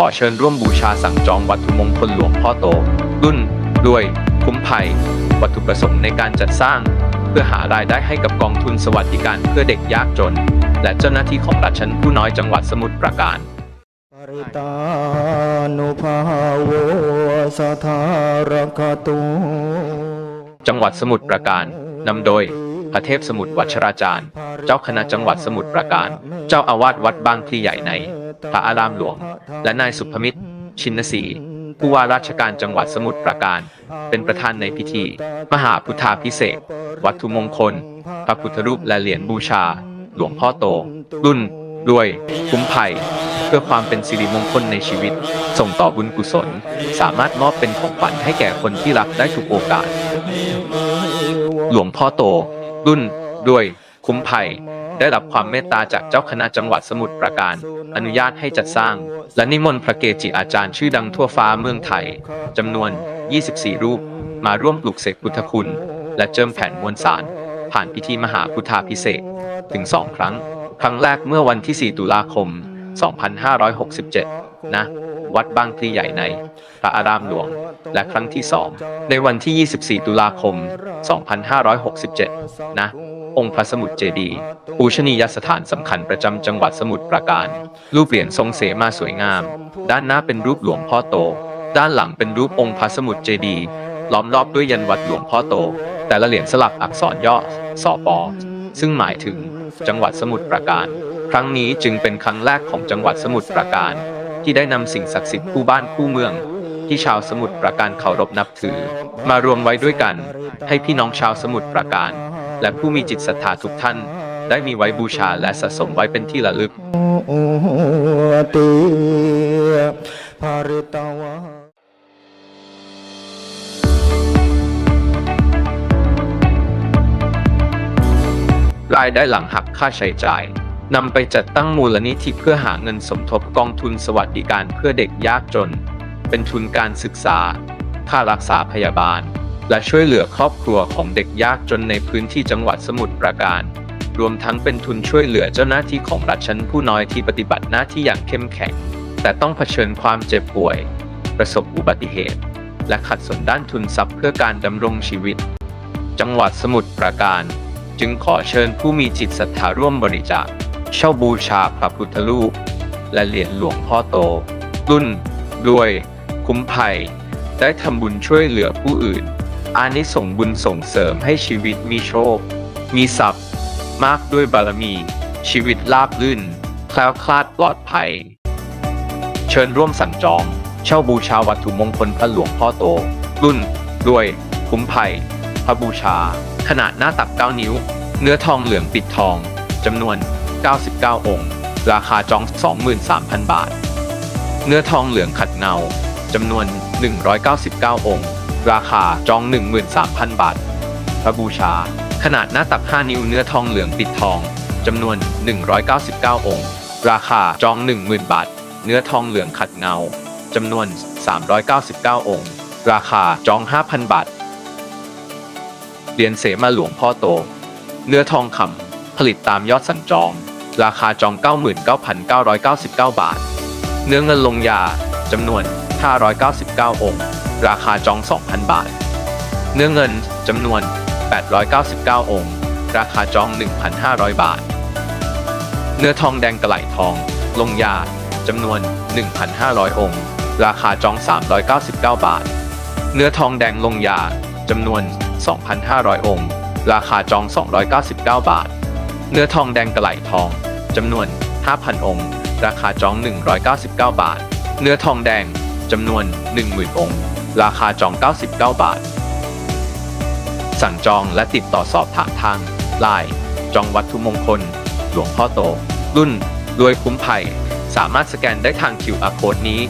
ขอเชิญร่วมบูชาสั่งจองวัตถุมงคลหลวงพ่อโต รุ่นรวยคุ้มภัย วัตถุประสงค์ในการจัดสร้าง เพื่อหารายได้ให้กับกองทุนสวัสดิการเพื่อเด็กยากจน และเจ้าหน้าที่ของรัฐชั้นผู้น้อยจังหวัดสมุทรปราการปริตานุภาโวสัทธารคตุจังหวัดสมุทรปราการนำโดยพระเทพสมุทรวัชราจารย์ เจ้าคณะจังหวัดสมุทรปราการ เจ้าอาวาสวัดบางพลีใหญ่ใน พระอารามหลวง และนายสุภมิตร ชินศรีผู้ว่าราชการจังหวัดสมุทรปราการ เป็นประธานในพิธี มหาพุทธาพิเศษวัตถุมงคล พระพุทธรูปและเหรียญบูชา หลวงพ่อโต รุ่นรวย คุ้มภัย เพื่อความเป็นสิริมงคลในชีวิต ส่งต่อบุญกุศล สามารถมอบเป็นของขวัญให้แก่คนที่รักได้ทุกโอกาส หลวงพ่อโต รุ่นด้วย คุ้มภัย ได้รับความเมตตาจากเจ้าคณะจังหวัดสมุทรปราการ อนุญาตให้จัดสร้าง และนิมนต์พระเกจิอาจารย์ชื่อดังทั่วฟ้าเมืองไทยจำนวน 24 รูป มาร่วมปลุกเสกพุทธคุณ และเจิมแผ่นมวลสาร ผ่านพิธีมหาพุทธาพิเศษถึง2ครั้ง ครั้งแรกเมื่อวันที่ 4 ตุลาคม 2567 นะ วัดบางพลีใหญ่ในพระอารามหลวง และครั้งที่2ในวันที่ 24 ตุลาคม 2567 นะ องค์พระสมุทรเจดีย์ปูชนียสถานสำคัญประจำจังหวัดสมุทรปราการ รูปเหรียญทรงเสมาสวยงาม ด้านหน้าเป็นรูปหลวงพ่อโต ด้านหลังเป็นรูปองค์พระสมุทรเจดีย์ล้อมรอบด้วยยันวัดหลวงพ่อโต แต่ละเหรียญสลักอักษรย่อสอปอซึ่งหมายถึงจังหวัดสมุทรปราการ ครั้งนี้จึงเป็นครั้งแรกของจังหวัดสมุทรปราการ ที่ได้นำสิ่งศักดิ์สิทธิ์คู่บ้านคู่เมือง ที่ชาวสมุทรปราการเคารพนับถือ มารวมไว้ด้วยกัน ให้พี่น้องชาวสมุทรปราการ และผู้มีจิตศรัทธาทุกท่าน ได้มีไว้บูชาและสะสมไว้เป็นที่ระลึก รายได้หลังหักค่าใช้จ่ายนำไปจัดตั้งมูลนิธิเพื่อหาเงินสมทบกองทุนสวัสดิการเพื่อเด็กยากจน เป็นทุนการศึกษา ค่ารักษาพยาบาล และช่วยเหลือครอบครัวของเด็กยากจนในพื้นที่จังหวัดสมุทรปราการ รวมทั้งเป็นทุนช่วยเหลือเจ้าหน้าที่ของรัฐชั้นผู้น้อยที่ปฏิบัติหน้าที่อย่างเข้มแข็ง แต่ต้องเผชิญความเจ็บป่วย ประสบอุบัติเหตุ และขัดสนด้านทุนทรัพย์เพื่อการดำรงชีวิต จังหวัดสมุทรปราการ จึงขอเชิญผู้มีจิตศรัทธาร่วมบริจาคเช่าบูชาพระพุทธรูป และเหรียญหลวงพ่อโต รุ่นรวย คุ้มภัย ได้ทำบุญช่วยเหลือผู้อื่น อานิสงบุญส่งเสริมให้ชีวิตมีโชค มีทรัพย์ มากด้วยบารมี ชีวิตราบรื่น แคล้วคลาดปลอดภัย เชิญร่วมสั่งจอง เช่าบูชาวัตถุมงคลพระหลวงพ่อโต รุ่นรวย คุ้มภัย พระบูชา ขนาดหน้าตัก 9 นิ้ว เนื้อทองเหลืองปิดทองจำนวน 99 องค์ ราคาจอง 23,000 บาท เนื้อทองเหลืองขัดเงาจำนวน 199 องค์ ราคาจอง 13,000 บาท พระบูชา ขนาดหน้าตัก 5 นิ้วเนื้อทองเหลืองปิดทองจำนวน 199 องค์ ราคาจอง 10,000 บาท เนื้อทองเหลืองขัดเงาจำนวน 399 องค์ ราคาจอง 5,000 บาท เหรียญเสมาหลวงพ่อโต เนื้อทองคำผลิตตามยอดสั่งจอง ราคาจอง 99,999 บาท เนื้อเงินลงยาจำนวน 599 องค์ ราคาจอง 2,000 บาท เนื้อเงินจำนวน 899 องค์ ราคาจอง 1,500 บาท เนื้อทองแดงกระไหลทอง ลงยาจำนวน 1,500 องค์ ราคาจอง 399 บาท เนื้อทองแดงลงยาจำนวน 2,500 องค์ ราคาจอง 299 บาท เนื้อทองแดงกระไหลทองจำนวน 5,000 องค์ ราคาจอง 199 บาท เนื้อทองแดงจำนวน 10,000 องค์ ราคาจอง 99 บาท สั่งจองและติดต่อสอบถามทางไลน์จองวัตถุมงคล หลวงพ่อโต รุ่นรวยคุ้มภัย สามารถสแกนได้ทาง QR code นี้